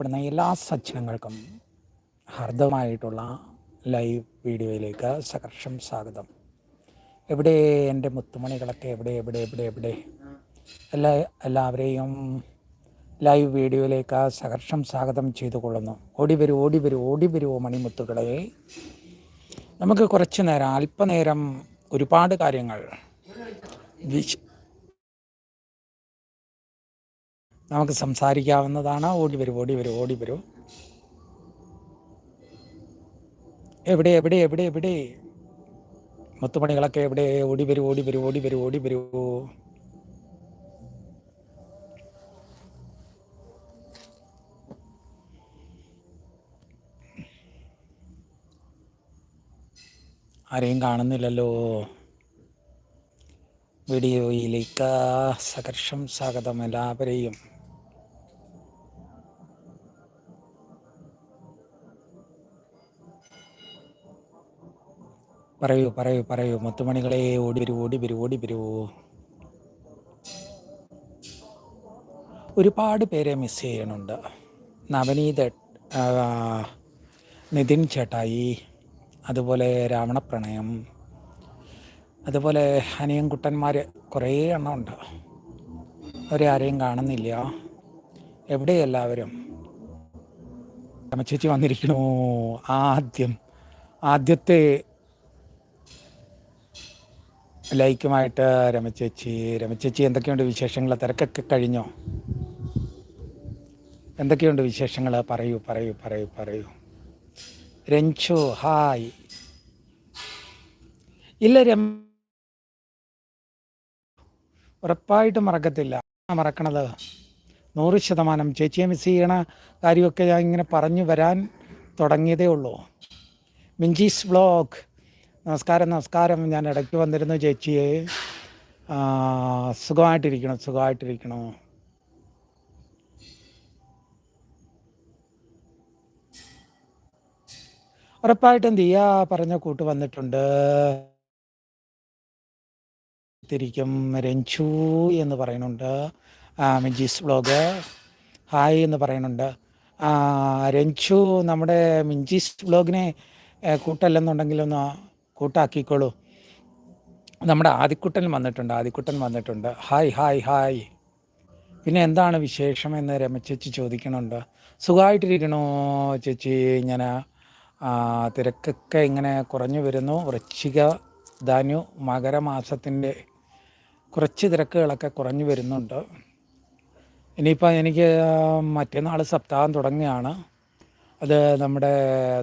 പ്പെടുന്ന എല്ലാ സജ്ജനങ്ങൾക്കും ഹർദമായിട്ടുള്ള ലൈവ് വീഡിയോയിലേക്ക് സകർഷം സ്വാഗതം. എവിടെ എന്റെ മുത്തുമണികളൊക്കെ? എവിടെ എവിടെ എവിടെ എവിടെ? എല്ലാ എല്ലാവരെയും ലൈവ് വീഡിയോയിലേക്ക് സഹർഷം സ്വാഗതം ചെയ്തു കൊള്ളുന്നു ഓടി വരൂ ഓടി വരൂ ഓടി വരൂ മണിമുത്തുകളെ നമുക്ക് കുറച്ച് നേരം അല്പനേരം ഒരുപാട് കാര്യങ്ങൾ നമുക്ക് സംസാരിക്കാവുന്നതാണ്. ഓടി വരും ഓടി വരും ഓടി വരൂ. എവിടെ എവിടെ എവിടെ എവിടെ? മുത്തുമണികളൊക്കെ എവിടെ? ഓടി വരൂ ഓടി വരൂ ഓടി വരൂ ഓടി വരൂ. ആരെയും കാണുന്നില്ലല്ലോ. വീഡിയോയിലേക്ക് സകർഷം സ്വാഗതം എല്ലാവരെയും. പറയൂ പറയൂ പറയൂ. മുത്തുമണികളെ ഓടി വരൂ ഓടി വരൂ ഓടി വരൂ. ഒരുപാട് പേരെ മിസ് ചെയ്യണുണ്ട് നവനീത് നിതിൻ ചേട്ടായി അതുപോലെ രാവണപ്രണയം അതുപോലെ അനിയൻകുട്ടന്മാർ കുറേ എണ്ണം ഉണ്ട്. അവരെ ആരെയും കാണുന്നില്ല. എവിടെ എല്ലാവരും? രാമചേച്ചി വന്നിരിക്കണോ? ആദ്യം ആദ്യത്തെ ലൈക്കുമായിട്ട് രമചേച്ചി രമചേച്ചി എന്തൊക്കെയുണ്ട് വിശേഷങ്ങൾ തിരക്കൊക്കെ കഴിഞ്ഞോ? എന്തൊക്കെയുണ്ട് വിശേഷങ്ങൾ പറയൂ പറയൂ പറയൂ പറയൂ. രഞ്ജു ഹായ്. ഇല്ല രം ഉറപ്പായിട്ടും മറക്കത്തില്ല. മറക്കണത്. നൂറ് ശതമാനം. ചേച്ചിയെ മിസ് ചെയ്യണ കാര്യമൊക്കെ ഞാൻ ഇങ്ങനെ പറഞ്ഞു വരാൻ തുടങ്ങിയതേ ഉള്ളൂ. മിഞ്ചീസ് വ്ളോഗ് നമസ്കാരം നമസ്കാരം. ഞാൻ ഇടയ്ക്ക് വന്നിരുന്നു ചേച്ചിയെ. സുഖമായിട്ടിരിക്കണം? സുഖമായിട്ടിരിക്കണോ? ഉറപ്പായിട്ടും ദിയ പറഞ്ഞ കൂട്ട് വന്നിട്ടുണ്ട്. തിരിക്കും രഞ്ജു എന്ന് പറയുന്നുണ്ട്. മിഞ്ചീസ് വ്ളോഗ്. ഹായ് എന്ന് പറയുന്നുണ്ട്. രഞ്ജു നമ്മുടെ മിഞ്ചീസ് വ്ളോഗിനെ കൂട്ടല്ലെന്നുണ്ടെങ്കിലൊന്ന് കൂട്ടാക്കിക്കോളൂ. നമ്മുടെ ആദിക്കുട്ടൻ വന്നിട്ടുണ്ട് ആദിക്കുട്ടൻ വന്നിട്ടുണ്ട്. ഹായ് ഹായ് ഹായ് പിന്നെ എന്താണ് വിശേഷം എന്ന് രമച്ചേച്ചി ചോദിക്കണുണ്ട്. സുഖമായിട്ടിരിക്കണോ ചേച്ചി? ഇങ്ങനെ തിരക്കൊക്കെ ഇങ്ങനെ കുറഞ്ഞു വരുന്നു. വൃശ്ചിക ധാന്യു മകരമാസത്തിന്റെ കുറച്ച് തിരക്കുകളൊക്കെ കുറഞ്ഞു വരുന്നുണ്ട്. ഇനിയിപ്പോൾ എനിക്ക് മറ്റന്നാൾ സപ്താഹം തുടങ്ങുകയാണ്. അത് നമ്മുടെ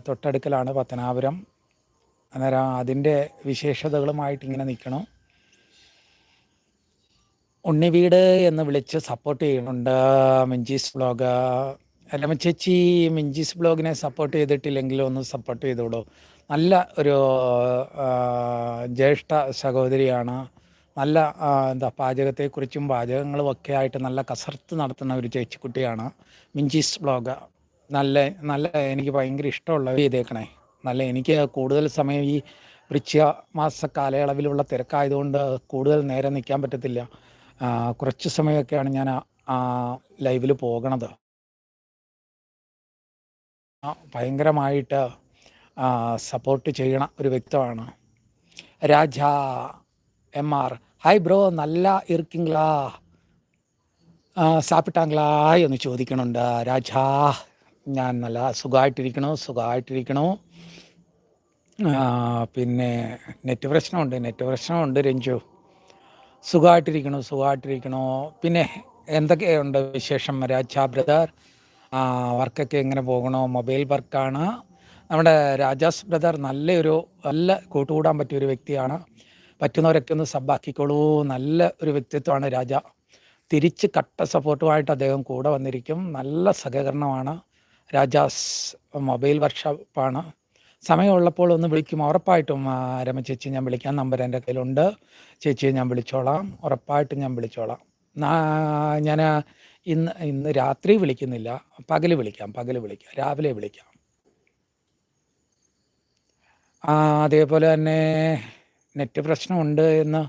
തൊട്ടടുക്കലാണ് പത്തനാപുരം. അന്നേരം അതിന്റെ വിശേഷതകളുമായിട്ട് ഇങ്ങനെ നിൽക്കണം. ഉണ്ണിവീട് എന്ന് വിളിച്ച് സപ്പോർട്ട് ചെയ്യുന്നുണ്ട് മിഞ്ചീസ് ബ്ലോഗ്. അല്ല ചേച്ചി മിഞ്ചീസ് ബ്ലോഗിനെ സപ്പോർട്ട് ചെയ്തിട്ടില്ലെങ്കിലും ഒന്ന് സപ്പോർട്ട് ചെയ്തോളൂ. നല്ല ഒരു ജ്യേഷ്ഠ സഹോദരിയാണ്. നല്ല എന്താ പാചകത്തെക്കുറിച്ചും പാചകങ്ങളും ഒക്കെ ആയിട്ട് നല്ല കസർത്ത് നടത്തുന്ന ഒരു ചേച്ചിക്കുട്ടിയാണ് മിഞ്ചീസ് ബ്ലോഗ്. നല്ല നല്ല എനിക്ക് ഭയങ്കര ഇഷ്ടമുള്ള ചെയ്തേക്കണേ നല്ല എനിക്ക് കൂടുതൽ സമയം ഈ വൃക്ഷ മാസ കാലയളവിലുള്ള തിരക്കായതുകൊണ്ട് കൂടുതൽ നേരം നിൽക്കാൻ പറ്റത്തില്ല. കുറച്ച് സമയമൊക്കെയാണ് ഞാൻ ലൈവിൽ പോകണത് ഭയങ്കരമായിട്ട് സപ്പോർട്ട് ചെയ്യണ ഒരു വ്യക്തമാണ്. Raja M R hi bro നല്ല ഇരിക്കിങ്ങളാ സാപ്പിട്ടാങ്കളാ എന്ന് ചോദിക്കണുണ്ട്. രാജാ ഞാൻ നല്ല സുഖമായിട്ടിരിക്കണോ സുഖമായിട്ടിരിക്കണോ പിന്നെ നെറ്റ് പ്രശ്നമുണ്ട് നെറ്റ് പ്രശ്നമുണ്ട് രഞ്ജു. സുഖമായിട്ടിരിക്കണോ സുഖമായിട്ടിരിക്കണോ. പിന്നെ എന്തൊക്കെയുണ്ട് വിശേഷം രാജാ ബ്രദർ? വർക്കൊക്കെ എങ്ങനെ പോകണോ? മൊബൈൽ വർക്കാണ്. നമ്മുടെ രാജാസ് ബ്രദർ നല്ലൊരു നല്ല കൂട്ടുകൂടാൻ പറ്റിയ ഒരു വ്യക്തിയാണ്. പറ്റുന്നവരൊക്കെ ഒന്ന് സബ്ബാക്കിക്കോളൂ. നല്ല ഒരു വ്യക്തിത്വമാണ് രാജ. തിരിച്ച് കട്ട സപ്പോർട്ടുമായിട്ട് അദ്ദേഹം കൂടെ വന്നിരിക്കും. നല്ല സഹകരണമാണ്. രാജാസ് മൊബൈൽ വർക്ക്ഷോപ്പാണ്. സമയമുള്ളപ്പോൾ ഒന്ന് വിളിക്കും. ഉറപ്പായിട്ടും രമ ചേച്ചി ഞാൻ വിളിക്കാം. നമ്പർ എന്റെ കയ്യിലുണ്ട്. ചേച്ചിയെ ഞാൻ വിളിച്ചോളാം. ഉറപ്പായിട്ടും ഞാൻ വിളിച്ചോളാം. ഞാൻ ഇന്ന് ഇന്ന് രാത്രി വിളിക്കുന്നില്ല. പകൽ വിളിക്കാം പകൽ വിളിക്കാം. രാവിലെ വിളിക്കാം. അതേപോലെ തന്നെ നെറ്റ് പ്രശ്നമുണ്ട് എന്ന്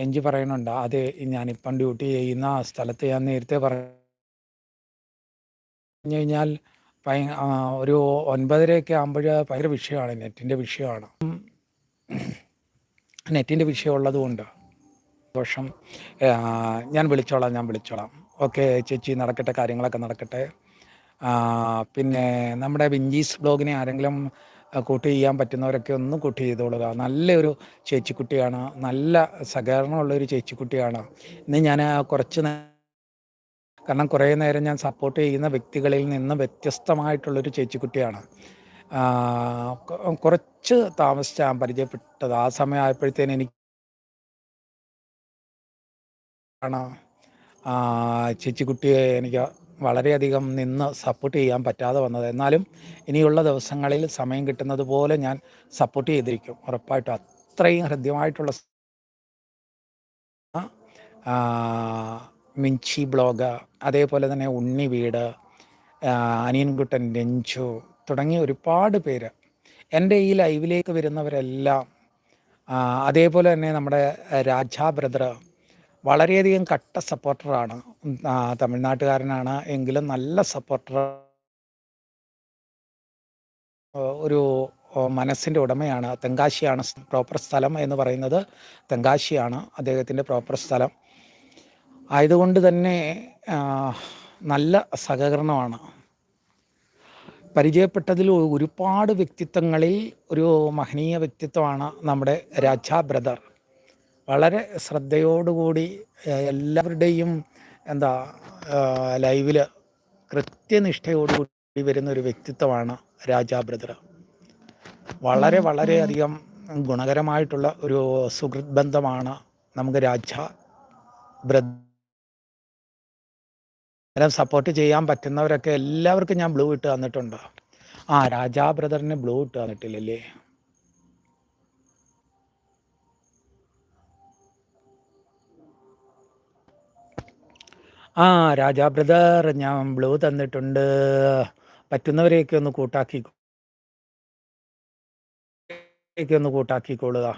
രഞ്ജി പറയുന്നുണ്ട്. അതെ ഞാനിപ്പം ഡ്യൂട്ടി ചെയ്യുന്ന സ്ഥലത്ത് ഞാൻ നേരത്തെ പറ പറഞ്ഞു കഴിഞ്ഞാൽ ഭയ ഒരു ഒൻപതരയൊക്കെ ആകുമ്പോൾ ഭയങ്കര വിഷയമാണ് നെറ്റിന്റെ വിഷയമാണ്. നെറ്റിന്റെ വിഷയം ഉള്ളതുകൊണ്ട് ദോഷം ഞാൻ വിളിച്ചോളാം ഞാൻ വിളിച്ചോളാം. ഓക്കെ ചേച്ചി നടക്കട്ടെ കാര്യങ്ങളൊക്കെ നടക്കട്ടെ. പിന്നെ നമ്മുടെ വിഞ്ചീസ് ബ്ലോഗിനെ ആരെങ്കിലും കൂട്ടി ചെയ്യാൻ പറ്റുന്നവരൊക്കെ ഒന്ന് കൂട്ടി ചെയ്തോളുക. നല്ലൊരു ചേച്ചിക്കുട്ടിയാണ് നല്ല സഹകരണമുള്ളൊരു ചേച്ചിക്കുട്ടിയാണ്. ഇന്ന് ഞാൻ കുറച്ച് കാരണം കുറേ നേരം ഞാൻ സപ്പോർട്ട് ചെയ്യുന്ന വ്യക്തികളിൽ നിന്ന് വ്യത്യസ്തമായിട്ടുള്ളൊരു ചേച്ചിക്കുട്ടിയാണ്. കുറച്ച് താമസിച്ചാൻ പരിചയപ്പെട്ടത്. ആ സമയമായപ്പോഴത്തേന് എനിക്ക് ആണ്. ചേച്ചിക്കുട്ടിയെ എനിക്ക് വളരെയധികം നിന്ന് സപ്പോർട്ട് ചെയ്യാൻ പറ്റാതെ വന്നത്. എന്നാലും ഇനിയുള്ള ദിവസങ്ങളിൽ സമയം കിട്ടുന്നത് പോലെ ഞാൻ സപ്പോർട്ട് ചെയ്തിരിക്കും. ഉറപ്പായിട്ടും അത്രയും ഹൃദ്യമായിട്ടുള്ള മിഞ്ചി ബ്ലോഗ് അതേപോലെ തന്നെ ഉണ്ണി വീട് അനിയൻകുട്ടൻ രഞ്ജു തുടങ്ങിയ ഒരുപാട് പേര്. എന്റെ ഈ ലൈവിലേക്ക് വരുന്നവരെല്ലാം അതേപോലെ തന്നെ നമ്മുടെ രാജാ ബ്രദർ വളരെയധികം കട്ട സപ്പോർട്ടറാണ്. തമിഴ്നാട്ടുകാരനാണ് എങ്കിലും നല്ല സപ്പോർട്ടർ. ഒരു മനസ്സിന്റെ ഉടമയാണ്. തെങ്കാശിയാണ് പ്രോപ്പർ സ്ഥലം എന്ന് പറയുന്നത്. തെങ്കാശിയാണ് അദ്ദേഹത്തിന്റെ പ്രോപ്പർ സ്ഥലം. ആയതുകൊണ്ട് തന്നെ നല്ല സഹകരണമാണ്. പരിചയപ്പെട്ടതിൽ ഒരുപാട് വ്യക്തിത്വങ്ങളിൽ ഒരു മഹനീയ വ്യക്തിത്വമാണ് നമ്മുടെ രാജ ബ്രദർ. വളരെ ശ്രദ്ധയോടുകൂടി എല്ലാവരുടെയും എന്താ ലൈവിൽ കൃത്യനിഷ്ഠയോടുകൂടി വരുന്ന ഒരു വ്യക്തിത്വമാണ് രാജാ ബ്രദർ. വളരെ വളരെയധികം ഗുണകരമായിട്ടുള്ള ഒരു സുഹൃത് ബന്ധമാണ് നമുക്ക് രാജ ബ്രദർ. സപ്പോർട്ട് ചെയ്യാൻ പറ്റുന്നവരൊക്കെ എല്ലാവർക്കും ഞാൻ ബ്ലൂ ഇട്ട് തന്നിട്ടുണ്ടോ. ആ രാജാ ബ്രദറിന് ബ്ലൂ ഇട്ട് തന്നിട്ടില്ലല്ലേ? ആ രാജാ ബ്രദർ ഞാൻ ബ്ലൂ തന്നിട്ടുണ്ട്. പറ്റുന്നവരെയൊക്കെ ഒന്ന് കൂട്ടാക്കി ഒന്ന് കൂട്ടാക്കിക്കൊള്ളുക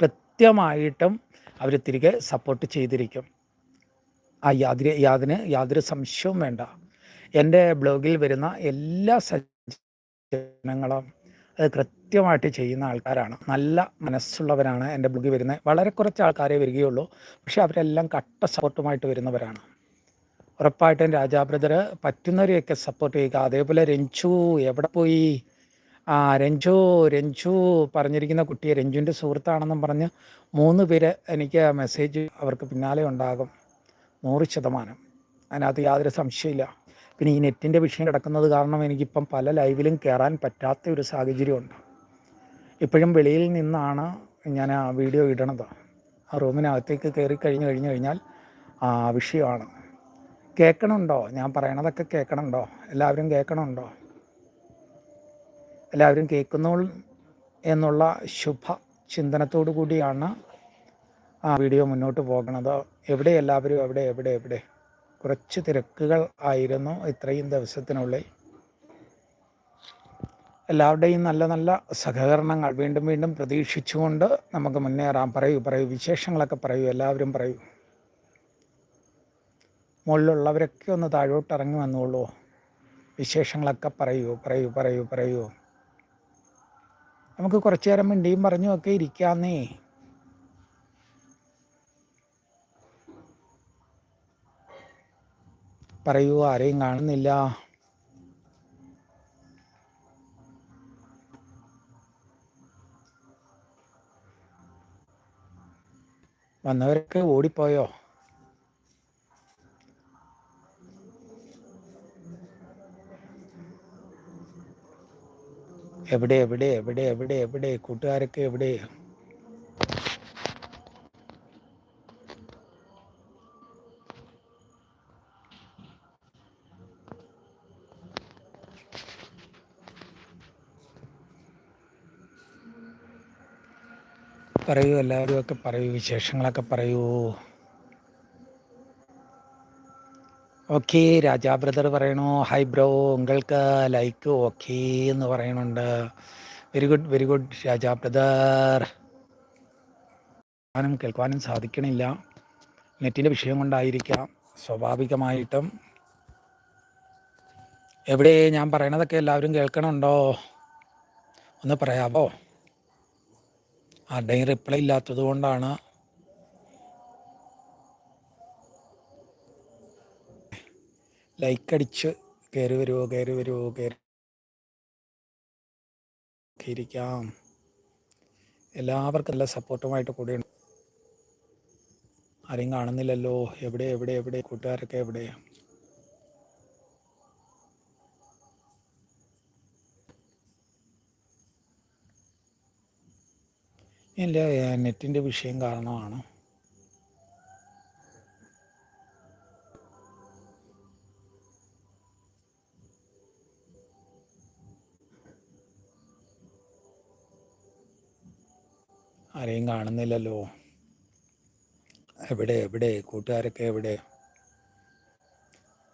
കൃത്യമായിട്ടും അവർ തിരികെ സപ്പോർട്ട് ചെയ്തിരിക്കും. ആ യാതിര യാതിന് യാതൊരു സംശയവും വേണ്ട. എന്റെ ബ്ലോഗിൽ വരുന്ന എല്ലാ സജ്ജനങ്ങളും അത് കൃത്യമായിട്ട് ചെയ്യുന്ന ആൾക്കാരാണ്. നല്ല മനസ്സുള്ളവരാണ് എന്റെ ബ്ലോഗിൽ വരുന്നത്. വളരെ കുറച്ച് ആൾക്കാരെ വരികയുള്ളൂ. പക്ഷേ അവരെല്ലാം കട്ട സപ്പോർട്ടുമായിട്ട് വരുന്നവരാണ്. ഉറപ്പായിട്ടും രാജാ ബ്രദർ പറ്റുന്നവരെയൊക്കെ സപ്പോർട്ട് ചെയ്യുക. അതേപോലെ രഞ്ജു എവിടെ പോയി? ആ രഞ്ജു രഞ്ജു പറഞ്ഞിരിക്കുന്ന കുട്ടിയെ രഞ്ജുവിന്റെ സുഹൃത്താണെന്നും പറഞ്ഞ് മൂന്ന് പേര് എനിക്ക് മെസ്സേജ് അവർക്ക് പിന്നാലെ ഉണ്ടാകും. നൂറ് ശതമാനം. അതിനകത്ത് യാതൊരു സംശയമില്ല പിന്നെ ഈ നെറ്റിന്റെ വിഷയം കിടക്കുന്നത് കാരണം എനിക്കിപ്പം പല ലൈവിലും കയറാൻ പറ്റാത്ത ഒരു സാഹചര്യമുണ്ട്. ഇപ്പോഴും വെളിയിൽ നിന്നാണ് ഞാൻ ആ വീഡിയോ ഇടണത്. ആ റൂമിനകത്തേക്ക് കയറി കഴിഞ്ഞ് കഴിഞ്ഞ് കഴിഞ്ഞാൽ ആ വിഷയമാണ്. കേൾക്കണുണ്ടോ? ഞാൻ പറയണതൊക്കെ കേൾക്കണുണ്ടോ? എല്ലാവരും കേൾക്കണുണ്ടോ? എല്ലാവരും കേൾക്കുന്നു എന്നുള്ള ശുഭ ചിന്തനത്തോടു കൂടിയാണ് ആ വീഡിയോ മുന്നോട്ട് പോകുന്നത്. എവിടെ എല്ലാവരും എവിടെ എവിടെ എവിടെ? കുറച്ച് തിരക്കുകൾ ആയിരുന്നു ഇത്രയും ദിവസത്തിനുള്ളിൽ. എല്ലാവരുടെയും നല്ല നല്ല സഹകരണങ്ങൾ വീണ്ടും വീണ്ടും പ്രതീക്ഷിച്ചുകൊണ്ട് നമുക്ക് മുന്നേറാം. പറയൂ പറയൂ. വിശേഷങ്ങളൊക്കെ പറയൂ. എല്ലാവരും പറയൂ. മുകളിലുള്ളവരൊക്കെ ഒന്ന് താഴോട്ട് ഇറങ്ങി വന്നോളൂ. വിശേഷങ്ങളൊക്കെ പറയൂ പറയൂ പറയൂ പറയൂ. നമുക്ക് കുറച്ചു നേരം മിണ്ടിയും പറഞ്ഞുമൊക്കെ ഇരിക്കാന്നേ പറയൂ ആരെയും കാണുന്നില്ല. വന്നവരൊക്കെ ഓടിപ്പോയോ? എവിടെ എവിടെ എവിടെ എവിടെ എവിടെ? കൂട്ടുകാരൊക്കെ എവിടെ? പറയൂ എല്ലാവരും ഒക്കെ പറയൂ വിശേഷങ്ങളൊക്കെ പറയൂ. ഓക്കെ രാജാ ബ്രദർ പറയണു ഹൈ ബ്രോ ഉങ്ങൾക്ക് ലൈക്ക് ഓക്കെ എന്ന് പറയണുണ്ട്. Very good very good Raja brother. കേൾക്കാനും കേൾക്കാനും സാധിക്കണില്ല. നെറ്റിന്റെ വിഷയം കൊണ്ടായിരിക്കാം സ്വാഭാവികമായിട്ടും. എവിടെ ഞാൻ പറയണതൊക്കെ എല്ലാവരും കേൾക്കണുണ്ടോ? ഒന്ന് പറയാമോ ആരുടെയും റിപ്ലൈ ഇല്ലാത്തത് കൊണ്ടാണ്. ലൈക്ക് അടിച്ച് കയറി വരുമോ കയറി വരുമോ കയറി എല്ലാവർക്കും നല്ല സപ്പോർട്ടുമായിട്ട് കൂടെയുണ്ട് ആരെയും കാണുന്നില്ലല്ലോ. എവിടെ എവിടെ എവിടെ? കൂട്ടുകാരൊക്കെ എവിടെ എന്റെ നെറ്റിന്റെ വിഷയം കാരണമാണ്. ആരെയും കാണുന്നില്ലല്ലോ. എവിടെ എവിടെ കൂട്ടുകാരൊക്കെ എവിടെ?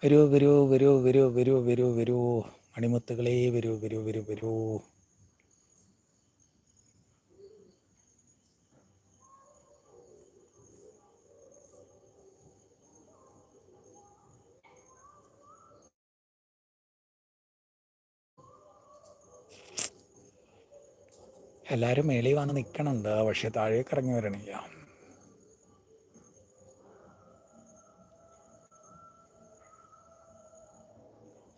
വരൂ വരൂ വരൂ വരൂ വരൂ വരൂ വരൂ. മണിമുത്തുകളെ വരൂ വരൂ വരൂ വരൂ. എല്ലാവരും മേളിൽ വന്ന് നിൽക്കണുണ്ട് പക്ഷെ താഴേക്ക് ഇറങ്ങി വരണില്ല.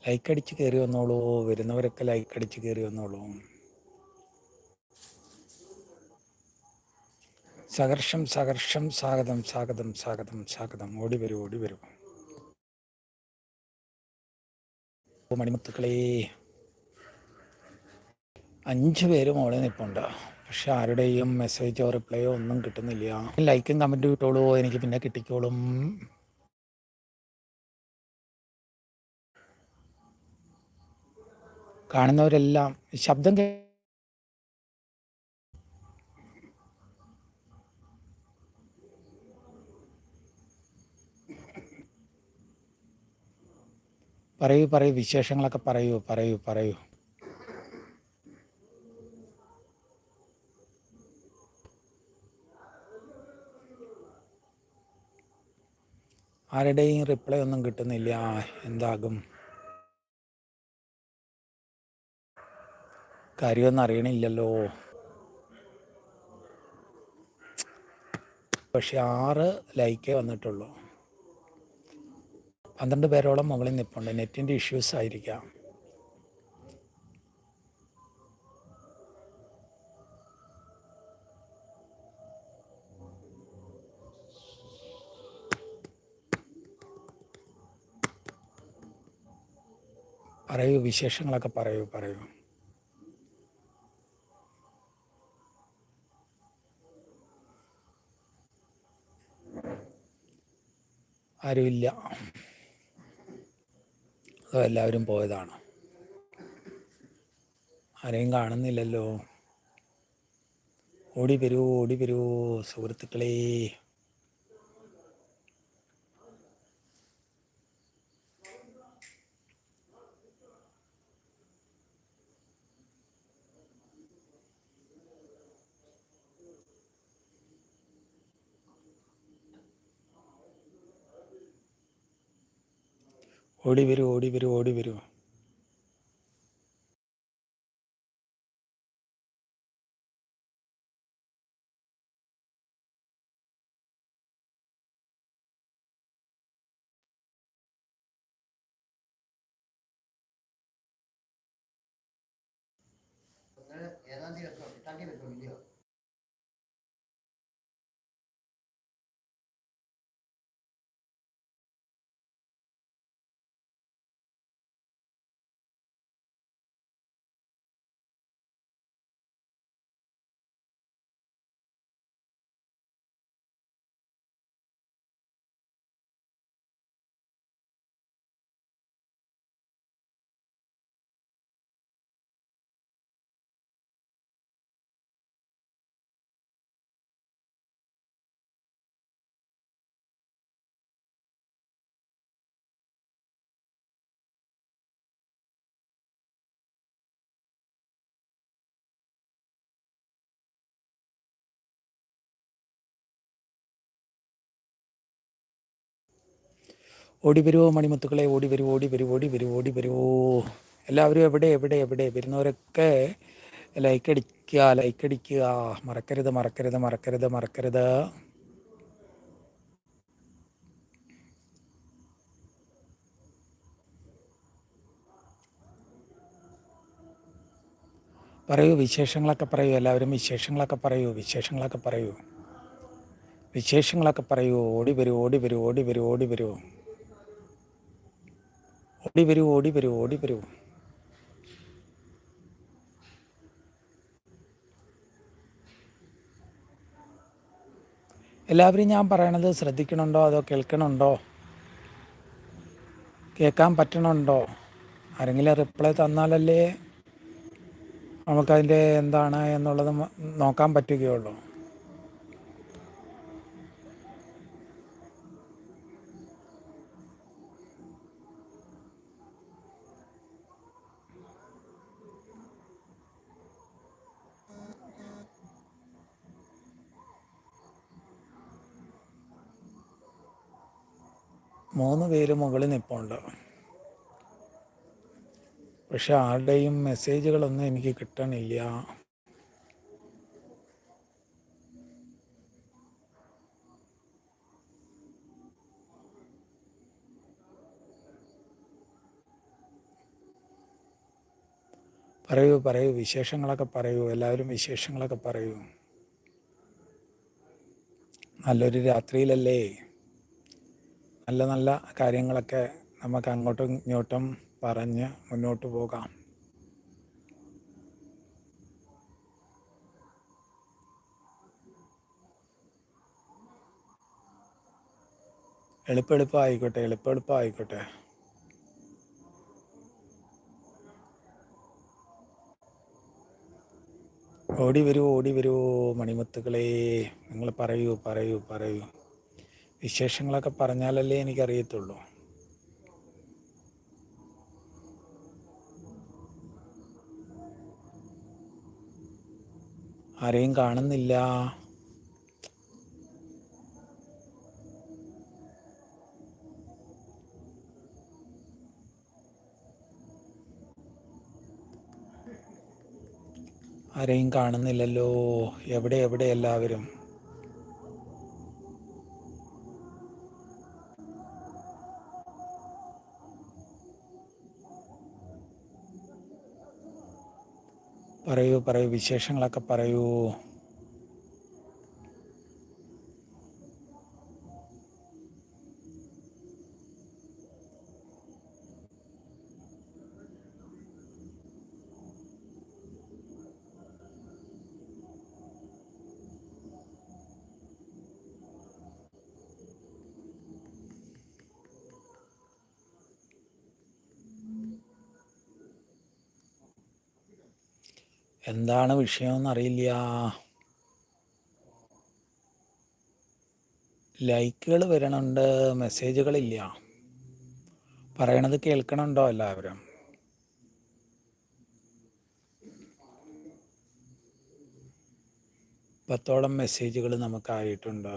ലൈക്ക് അടിച്ച് കയറി വന്നോളൂ. വരുന്നവരൊക്കെ ലൈക്ക് അടിച്ച് കയറി വന്നോളൂ. സഹർഷം സഹർഷം സ്വാഗതം സ്വാഗതം സ്വാഗതം സ്വാഗതം. ഓടി വരൂ ഓടി വരൂ. മണിമുത്തുക്കളേ. അഞ്ച് പേരും മോളിൽ നിൽപ്പുണ്ട് പക്ഷെ ആരുടെയും മെസ്സേജോ റിപ്ലൈയോ ഒന്നും കിട്ടുന്നില്ല. ലൈക്കും കമന്റും കിട്ടുള്ളൂ എനിക്ക് പിന്നെ കിട്ടിക്കോളും. കാണുന്നവരെല്ലാം ശബ്ദം കേ പറയൂ പറയൂ. വിശേഷങ്ങളൊക്കെ പറയൂ പറയൂ പറയൂ. ആരുടെയും റിപ്ലൈ ഒന്നും കിട്ടുന്നില്ല. എന്താകും? കാര്യമൊന്നും അറിയണില്ലല്ലോ. പക്ഷെ ആറ് ലൈക്കേ വന്നിട്ടുള്ളൂ. പന്ത്രണ്ട് പേരോളം മുകളിൽ നിൽപ്പുണ്ട് നെറ്റിന്റെ ഇഷ്യൂസ് ആയിരിക്കാം. പറയൂ വിശേഷങ്ങളൊക്കെ പറയൂ പറയൂ. ആരുമില്ല. അതോ എല്ലാവരും പോയതാണ്? ആരെയും കാണുന്നില്ലല്ലോ. ഓടി വരൂ ഓടി വരൂ സുഹൃത്തുക്കളേ. ഓടി വരൂ ഓടി വരൂ ഓടി വരൂ ഓടി വരുമോ മണിമുത്തുക്കളെ? ഓടി വരൂ ഓടി വരൂ ഓടി വരൂ ഓടി വരുമോ എല്ലാവരും എവിടെ എവിടെ എവിടെ? വരുന്നവരൊക്കെ ലൈക്ക് അടിക്കുക ലൈക്ക് അടിക്കുക. മറക്കരുത് മറക്കരുത് മറക്കരുത് മറക്കരുത്. പറയൂ വിശേഷങ്ങളൊക്കെ പറയൂ എല്ലാവരും വിശേഷങ്ങളൊക്കെ പറയൂ വിശേഷങ്ങളൊക്കെ പറയൂ. വിശേഷങ്ങളൊക്കെ പറയൂ ഓടി വരൂ ഓടി വരൂ ഓടി വരൂ ഓടി വരൂ. ഓടി വരൂ ഓടി വരൂ ഓടി വരൂ. എല്ലാവരും ഞാൻ പറയണത് ശ്രദ്ധിക്കണുണ്ടോ അതോ കേൾക്കണുണ്ടോ? കേൾക്കാൻ പറ്റണുണ്ടോ? ആരെങ്കിലും റിപ്ലൈ തന്നാലല്ലേ നമുക്കതിന്റെ എന്താണ് എന്നുള്ളത് നോക്കാൻ പറ്റുകയുള്ളൂ. മൂന്ന് പേര് മുകളിൽ നിൽപ്പുണ്ട് പക്ഷെ ആരുടെയും മെസ്സേജുകളൊന്നും എനിക്ക് കിട്ടണില്ല. പറയൂ പറയൂ. വിശേഷങ്ങളൊക്കെ പറയൂ. എല്ലാവരും വിശേഷങ്ങളൊക്കെ പറയൂ. നല്ലൊരു രാത്രിയിലല്ലേ? നല്ല നല്ല കാര്യങ്ങളൊക്കെ നമുക്ക് അങ്ങോട്ടും ഇങ്ങോട്ടും പറഞ്ഞ് മുന്നോട്ട് പോകാം. എളുപ്പെളുപ്പമായിക്കോട്ടെ എളുപ്പെളുപ്പമായിക്കോട്ടെ ഓടി വരൂ ഓടി വരൂ മണിമുത്തുകളെ നിങ്ങൾ പറയൂ പറയൂ പറയൂ. വിശേഷങ്ങളൊക്കെ പറഞ്ഞാലല്ലേ എനിക്കറിയത്തുള്ളൂ. ആരെയും കാണുന്നില്ല. ആരെയും കാണുന്നില്ലല്ലോ. എവിടെ എവിടെ എല്ലാവരും? പറയൂ പറയൂ വിശേഷങ്ങളൊക്കെ പറയൂ. എന്താണ് വിഷയമെന്നറിയില്ല. ലൈക്കുകൾ വരണുണ്ട് മെസ്സേജുകളില്ല. പറയണത് കേൾക്കണുണ്ടോ എല്ലാവരും? പത്തോളം മെസ്സേജുകൾ നമുക്കായിട്ടുണ്ട്?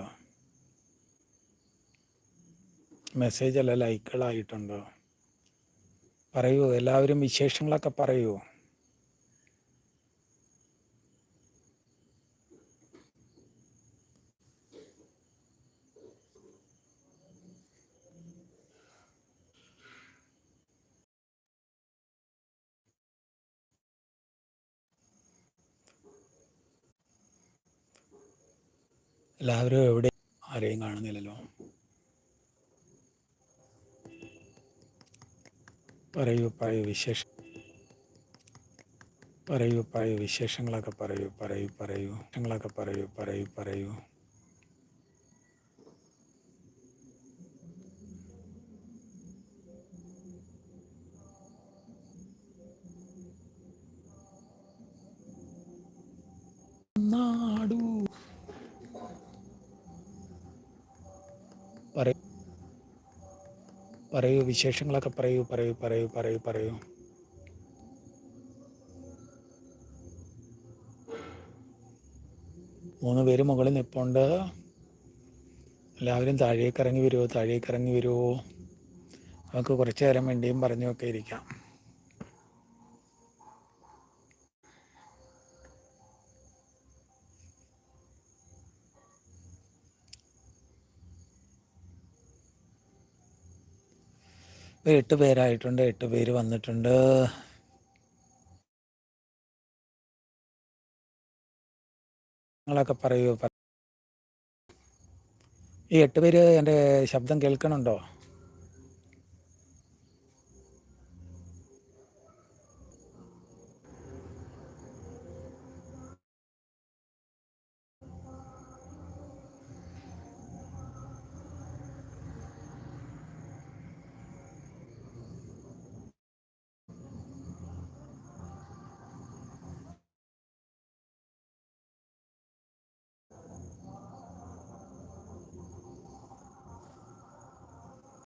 മെസ്സേജ് അല്ല ലൈക്കുകളായിട്ടുണ്ട്? പറയൂ എല്ലാവരും വിശേഷങ്ങളൊക്കെ പറയൂ. എല്ലാവരും എവിടെ? ആരെയും കാണുന്നില്ലല്ലോ. പറയൂ പറയൂ വിശേഷം പറയൂ പറയൂ വിശേഷങ്ങളൊക്കെ പറയൂ പറയൂ പറയൂ വിശേഷങ്ങളൊക്കെ പറയൂ പറയൂ പറയൂ. പറയൂ. പറയൂ വിശേഷങ്ങളൊക്കെ പറയൂ പറയൂ പറയൂ പറയൂ പറയൂ. മൂന്ന് പേര് മുകളിൽ നിൽപ്പുണ്ട് എല്ലാവരും താഴേക്ക് ഇറങ്ങി വരുമോ താഴേക്ക് ഇറങ്ങി വരുമോ നമുക്ക് കുറച്ച് നേരം വേണ്ടിയും പറഞ്ഞുമൊക്കെ ഇരിക്കാം. ഇപ്പൊ എട്ട് പേരായിട്ടുണ്ട് എട്ട് പേര് വന്നിട്ടുണ്ട്. നിങ്ങളൊക്കെ പറയൂ ഈ എട്ട് പേര് എന്റെ ശബ്ദം കേൾക്കണുണ്ടോ?